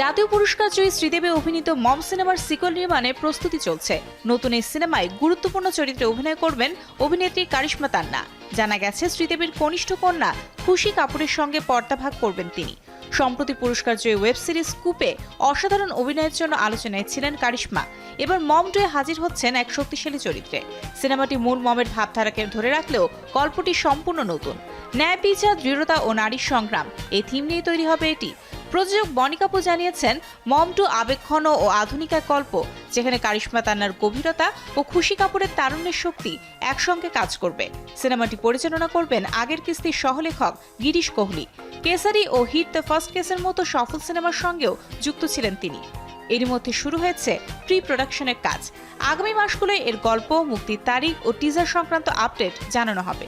জাতীয় পুরস্কার জয়ী শ্রীদেবী অভিনীত মম সিনেমার সিকল নির্মাণে প্রস্তুতি চলছে। নতুন এই সিনেমায় গুরুত্বপূর্ণ চরিত্রে অভিনয় করবেন অভিনেত্রী কারিশ্মা তান্না। জানা গেছে, শ্রীদেবীর কনিষ্ঠ কন্যা খুশি কাপুরের সঙ্গে পর্দাভাগ করবেন তিনি। সম্প্রতি পুরস্কার জয়ী ওয়েব সিরিজ কুপে অসাধারণ অভিনয়ের জন্য আলোচনায় ছিলেন কারিশ্মা। এবার মম টুয়ে হাজির হচ্ছেন এক শক্তিশালী চরিত্রে। সিনেমাটি মূল মমের ভাবধারাকে ধরে রাখলেও গল্পটি সম্পূর্ণ নতুন। ন্যায় বিচার, দৃঢ়তা ও নারীর সংগ্রাম, এই থিম নিয়ে তৈরি হবে এটি। প্রযোজক বনি কাপুর জানিয়েছেন, মম টু আবেগঘন ও আধুনিক এক গল্প, যেখানে কারিশ্মা তান্নার গভীরতা ও খুশি কাপুরের তারুণ্যের শক্তি একসঙ্গে কাজ করবে। সিনেমাটি পরিচালনা করবেন আগের কিস্তির সহলেখক গিরিশ কোহলি। কেসারি ও হিট দ্য ফার্স্ট কেসের মতো সফল সিনেমার সঙ্গেও যুক্ত ছিলেন তিনি। এরই মধ্যে শুরু হয়েছে প্রি প্রোডাকশনের কাজ। আগামী মাসগুলোয় এর গল্প, মুক্তির তারিখ ও টিজার সংক্রান্ত আপডেট জানানো হবে।